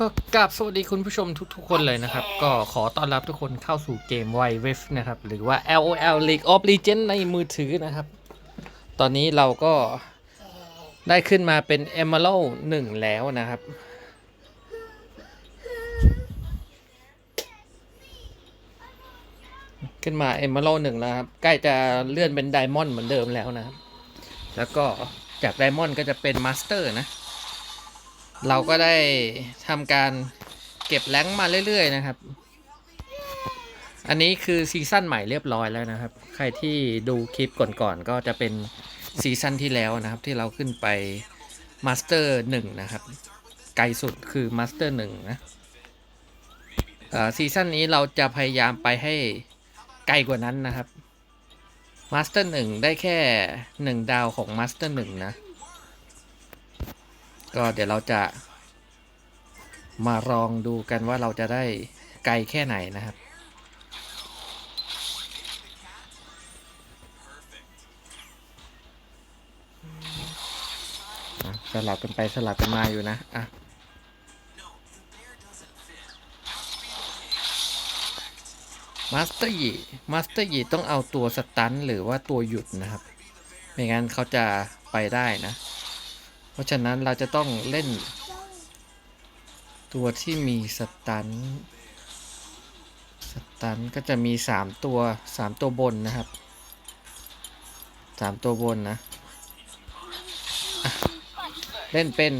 ก็กราบสวัสดีคุณผู้ชมทุกๆ คนเลยนะครับ ก็ขอต้อนรับทุกคนเข้าสู่เกม y w e f นะครับ หรือว่า LOL League of Legends ในมือถือนะครับ ตอนนี้เราก็ได้ขึ้นมาเป็น Emerald 1 แล้วนะครับ ขึ้นมา Emerald 1 แล้วครับ ใกล้จะเลื่อนเป็น Diamond เหมือนเดิมแล้วนะครับ แล้วก็จาก Diamond ก็จะเป็น Master นะ เราก็ได้ทำการเก็บแรงมาเรื่อยๆนะครับ อันนี้คือซีซั่นใหม่เรียบร้อยแล้วนะครับ ใครที่ดูคลิปก่อนๆก็จะเป็นซีซั่นที่แล้วนะครับ ที่เราขึ้นไปมาสเตอร์หนึ่งนะครับ ไกลสุดคือมาสเตอร์หนึ่งนะซีซั่นนี้เราจะพยายามไปให้ไกลกว่านั้นนะครับมาสเตอร์หนึ่งได้แค่หนึ่งดาวของมาสเตอร์หนึ่งนะ ก็เดี๋ยวเราจะ มาลองดูกันว่าเราจะได้ไกลแค่ไหนนะครับสลับกันไปสลับกันมาอยู่นะ อะมาสเตอร์ยีมาสเตอร์ยีต้องเอาตัวสตันหรือว่าตัวหยุดนะครับ ไม่งั้นเขาจะไปได้นะ เพราะฉะนั้นเราจะต้องเล่น ตัวที่มีสตัน สตันก็จะมีสามตัวสามตัวบนนะครับสามตัวบนนะะเล่นเป็น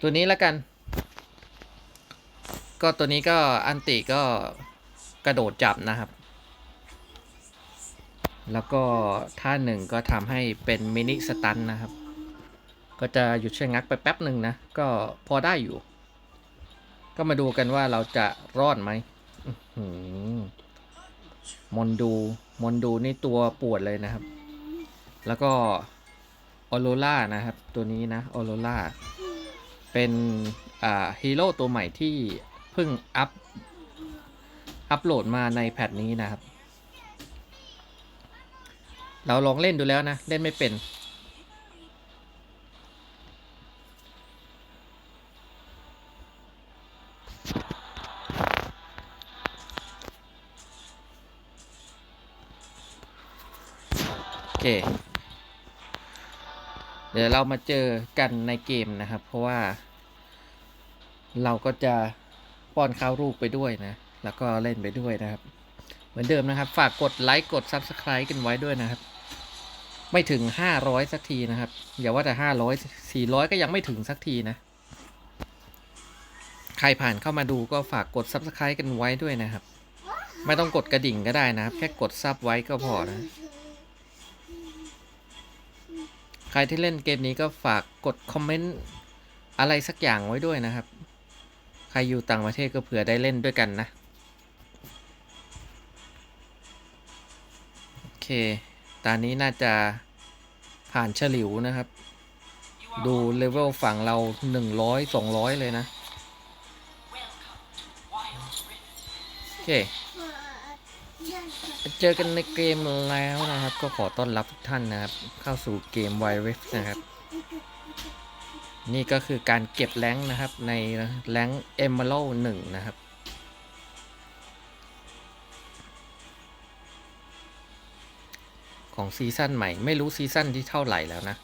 ตัวนี้แล้วกัน ก็ตัวนี้ก็อันติก็กระโดดจับนะครับแล้วก็ท่าหนึ่งก็ทำให้เป็นมินิสตันนะครับ ก็จะหยุดชะงักไปแป๊บหนึ่งนะ ก็พอได้อยู่ ก็มาดูกันว่าเราจะรอดไหมมอนดู มอนดูนี่ตัวปวดเลยนะครับ แล้วก็ออโรล่านะครับ ตัวนี้นะออโรล่าเป็นฮีโร่ตัวใหม่ที่เพิ่งอัพ อัพโหลดมาในแพทนี้นะครับ เราลองเล่นดูแล้วนะ เล่นไม่เป็น เค เดี๋ยวเรามาเจอกันในเกมนะครับ เพราะว่า เราก็จะป้อนข้าวรูปไปด้วยนะ แล้วก็เล่นไปด้วยนะครับ เหมือนเดิมนะครับ ฝากกดไลค์กด Subscribe กันไว้ด้วยนะครับ ไม่ถึง 500 สักทีนะครับ อย่าว่าแต่ 500 400 ก็ยังไม่ถึงสักทีนะ ใครผ่านเข้ามาดูก็ฝากกด Subscribe กันไว้ด้วยนะครับ ไม่ต้องกดกระดิ่งก็ได้นะครับ แค่กดซับไว้ก็พอนะ ใครที่เล่นเกมนี้ก็ฝากกดคอมเมนต์อะไรสักอย่างไว้ด้วยนะครับ ใครอยู่ต่างประเทศก็เผื่อได้เล่นด้วยกันนะ โอเค ตอนนี้น่าจะผ่านฉลิวนะครับ ดูเลเวลฝั่งเรา 100 200 เลยนะ โอเค เจอกันในเกมแล้วนะครับ ก็ขอต้อนรับทุกท่านนะครับ เข้าสู่เกมไวเวฟนะครับ นี่ก็คือการเก็บแรงนะครับ ในแรงค์ Emerald 1นะครับ ของซีซั่นใหม่ ไม่รู้ซีซั่นที่เท่าไหร่แล้วนะ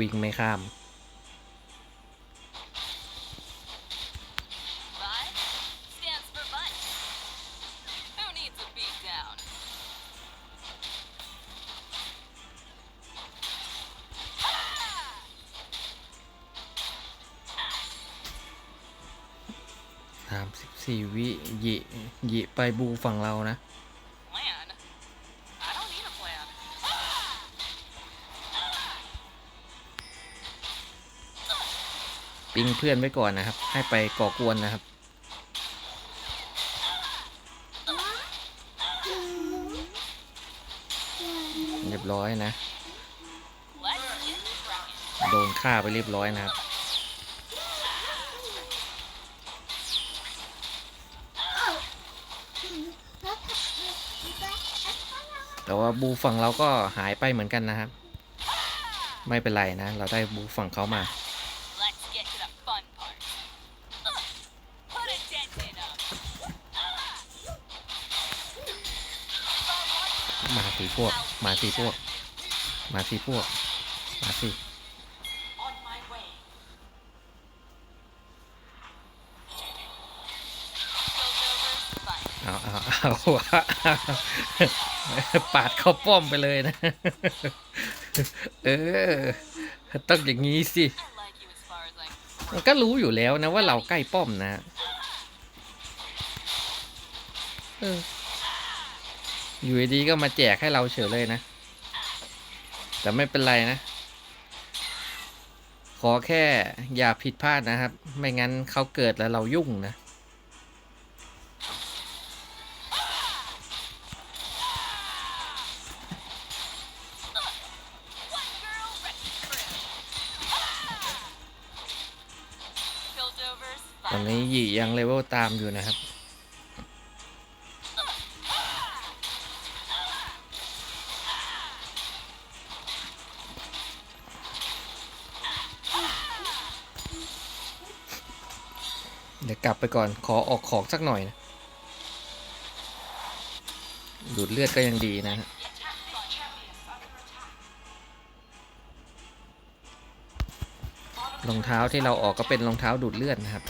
วิ่งไม่ข้าม สามสิบสี่วิหยิหยิไปบูฝั่งเรานะ ปิงเพื่อนไว้ก่อนนะครับ ให้ไปก่อกวนนะครับ เรียบร้อยนะ โดนฆ่าไปเรียบร้อยนะครับแต่ว่าบูฝั่งเราก็หายไปเหมือนกันนะครับ ไม่เป็นไรนะ เราได้บูฝั่งเขามา พวก มาสีพวก มาสีพวก มาสิ On my way. Bulldover's fine. เอาเอาเอาเอาปาดเข้าป้อมไปเลยนะ เออ ต้องอย่างนี้สิ มันก็รู้อยู่แล้วนะว่าเราใกล้ป้อมนะ เออ อยู่ดีๆก็มาแจกให้เราเฉยเลยนะ แต่ไม่เป็นไรนะ ขอแค่อย่าผิดพลาดนะครับ ไม่งั้นเขาเกิดแล้วเรายุ่งนะ ตอนนี้หยียังเลเวลตามอยู่นะครับ เดี๋ยวกลับไปก่อนขอออกของสักหน่อยนะดูดเลือดก็ยังดีนะรองเท้าที่เราออกก็เป็นรองเท้าดูดเลือดนะครับ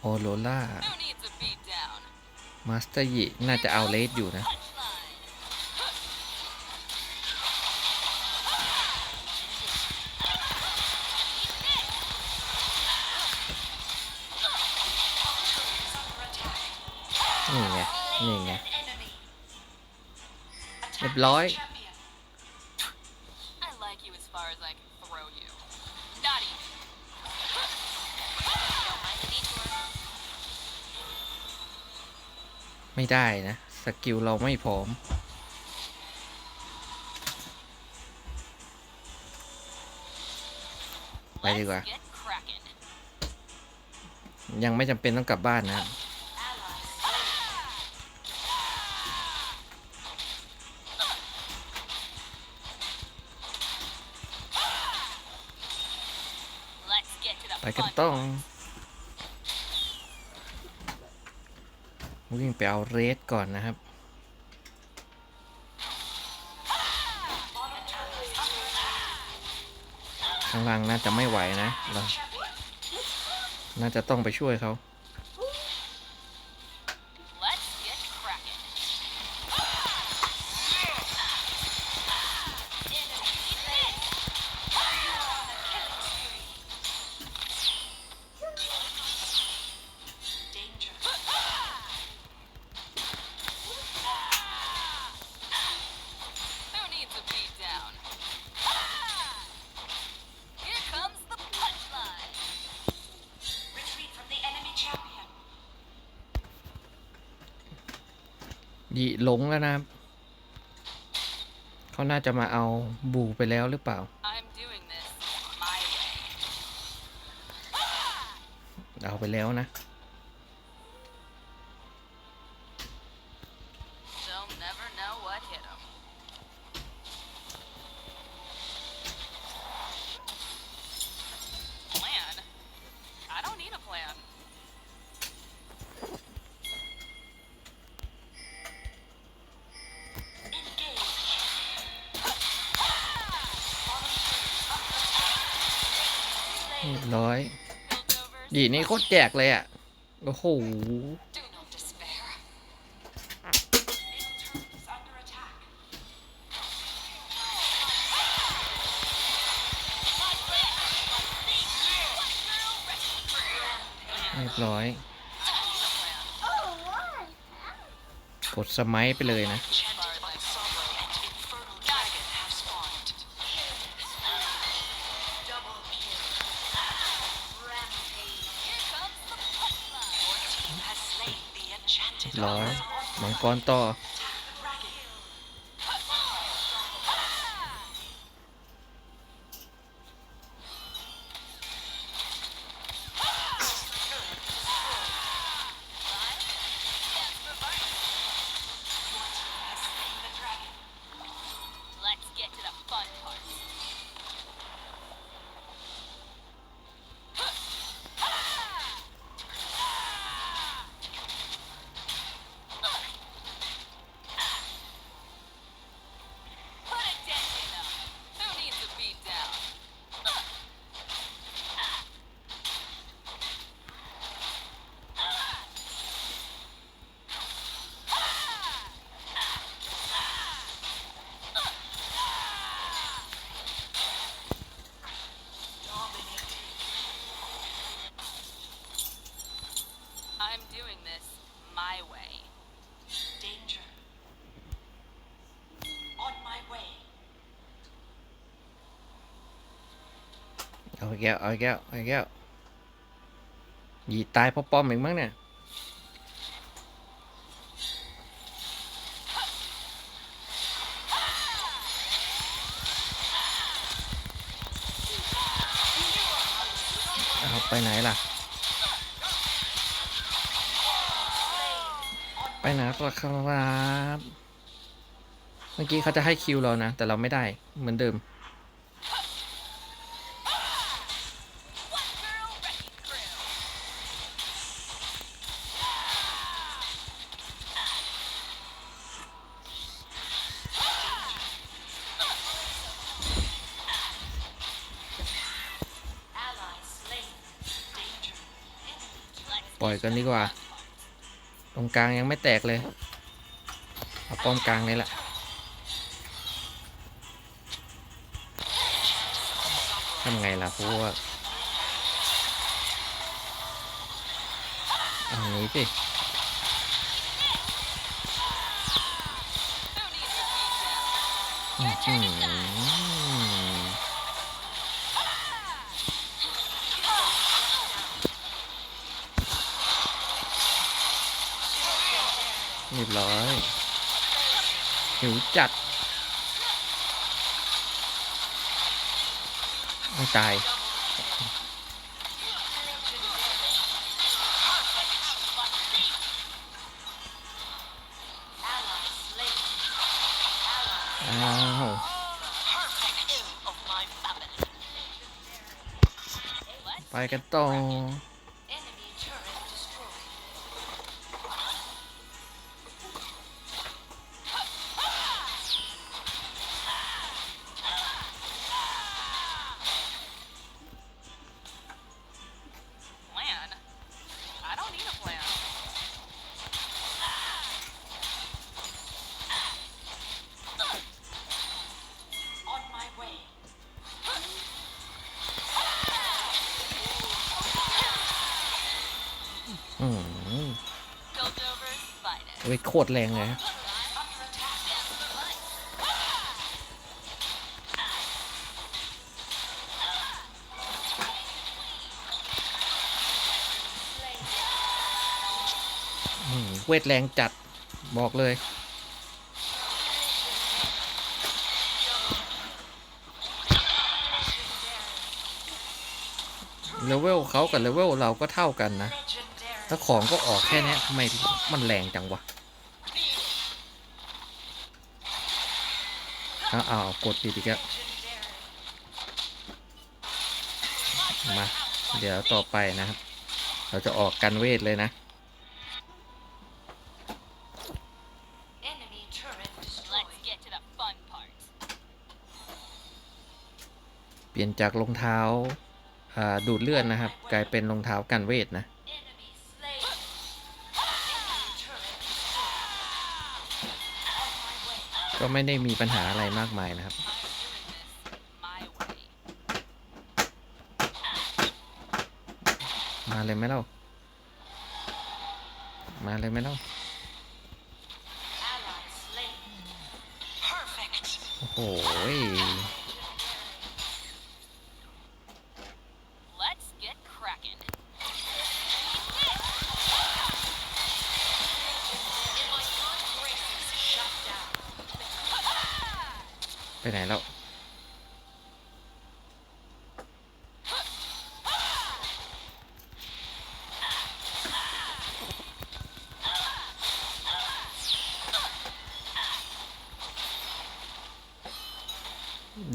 โอโรล่ามาสเตอร์ยิน่าจะเอาเลสอยู่นะ นี่ไง นี่ไง เรียบร้อย I like you as far as I can throw you. Not even. Don't mind the detour. ไม่ได้นะ สกิลเราไม่พร้อมไปดีกว่า Let's get cracking. ยังไม่จำเป็นต้องกลับบ้านนะ ไปกันต้อง วิ่งไปเอาเรสก่อนนะครับ ข้างล่างน่าจะไม่ไหวนะเราน่าจะต้องไปช่วยเขา ยิหลงแล้วนะครับเขาน่าจะมาเอาบูไปแล้วหรือเปล่า I'm doing this my way. เอาไปแล้วนะ ร้อยดีนี่โคตรแจกเลยอะ โอ้โหเรียบร้อยกดสมัยไปเลยนะ ร้อยมังกรต่อ อาอีกแล้วเอาอีกแล้วเอาอีกแล้วหยีตายเพราะป้อมอีกมั้งเนี่ยเอาไปไหนล่ะ ไปไหนล่ะครับเมื่อกี้เขาจะให้คิวเรานะ แต่เราไม่ได้เหมือนเดิม อยกันดีกว่า ตรงกลางยังไม่แตกเลย เอาป้อมกลางนี่แหละทำไงล่ะพวกเอางี้สิอื้อ รียบร้อยหิวจัดไม่ตายไปกันต่อ ว้ยโคตรแรงเลยเวทแรงจัดบอกเลย เลเวลเขากับเลเวลเราก็เท่ากันนะ ถ้าของก็ออกแค่เนี้ยทำไมมันแรงจังวะ อ้าวอ้าวกดผิดอีกแล้ว Legendary. มา เดี๋ยวต่อไปนะครับ เราจะออกกันเวทเลยนะ Enemy turret Let's destroyed. get to the fun part. เปลี่ยนจากรองเท้าอ่าดูดเลือดนะครับ กลายเป็นรองเท้ากันเวทนะ ก็ไม่ได้มีปัญหาอะไรมากมายนะครับ มาเลยไหมเล่า มาเลยไหมเล่า โอ้โห ไปไหนแล้ว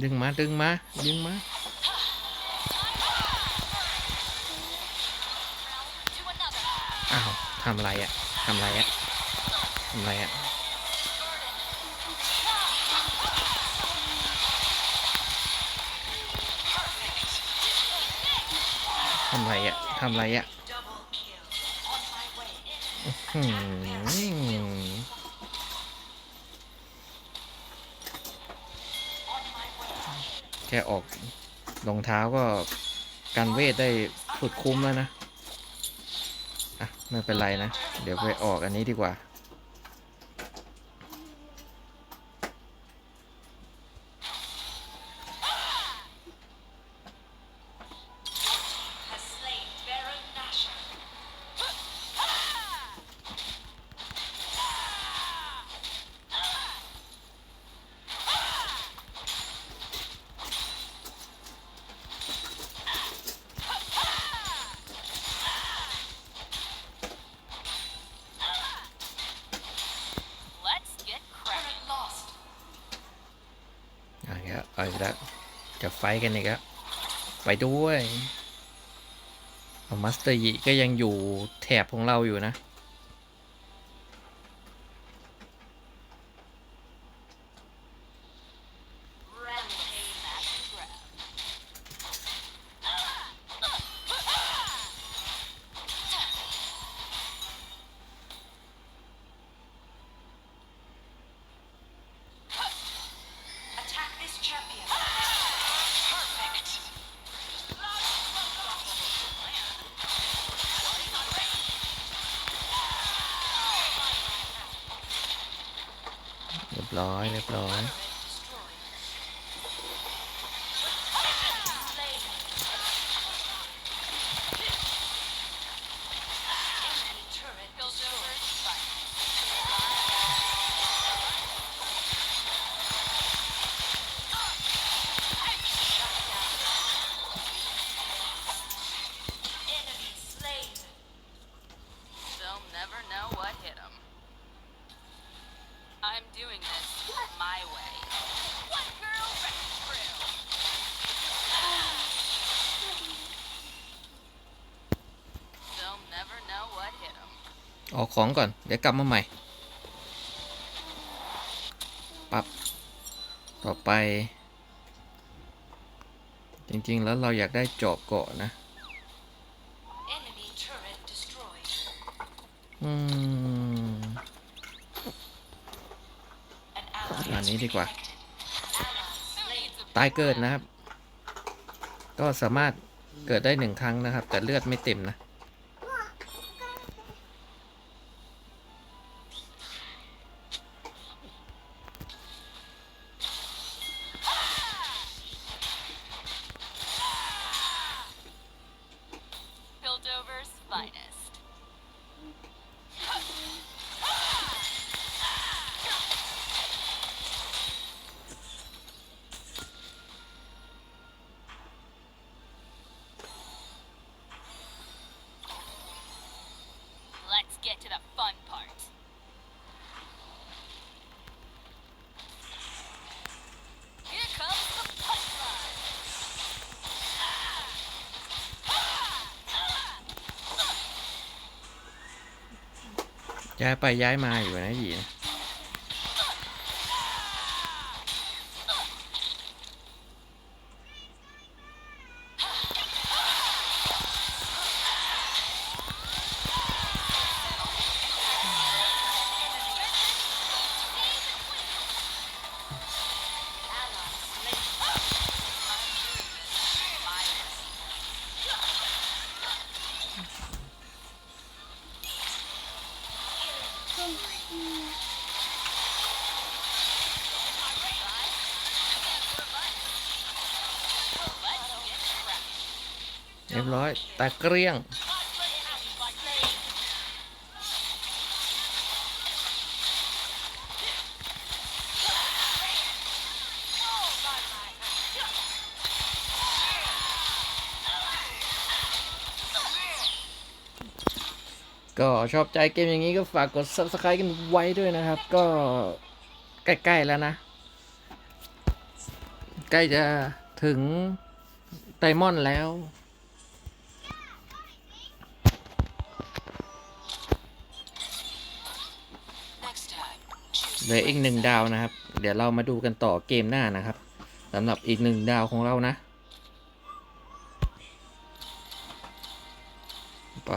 ดึงมา ดึงมา ดึงมาอ้าวทำไรอะทำไรอะทำไรอะำไรอะทำไรอะแค่ออกรองเท้าก็การเวทได้สุดคุ้มแล้วนะ อะ ไม่เป็นไรนะ เดี๋ยวไปออกอันนี้ดีกว่า จะไฟกันอีกแล้วไปด้วยเอามัสเตอร์ยิก็ยังอยู่แถบของเราอยู่นะ ร้อยเรียบร้อย ของก่อน เดี๋ยวกลับมาใหม่ ปับ ต่อไป จริงๆ แล้วเราอยากได้เจอบเกาะนะ Enemy turret destroyed. อืม An ally อัน has นี้ดีกว่า reconnected. Ally Who slain. needs a ตายเกิดนะครับ ก็สามารถเกิดได้หนึ่งครั้งนะครับ แต่เลือดไม่เต็มนะ ย้ายไปย้ายมาอยู่นะหยีนะ เรียบร้อยแต่เกลี้ยง ก็ชอบใจเกมอย่างนี้ก็ฝากกด subscribe กันไว้ด้วยนะครับ ก็ใกล้ๆแล้วนะ ใกล้จะถึงไดมอนแล้ว เหลืออีกหนึ่งดาวนะครับ เดี๋ยวเรามาดูกันต่อเกมหน้านะครับสำหรับอีกหนึ่งดาวของเรานะไป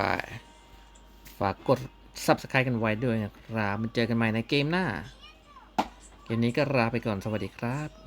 ฝากกด subscribe กันไว้ด้วยนะครับมันเจอกันใหม่ในเกมหน้า เกมนี้ก็ลาไปก่อนสวัสดีครับ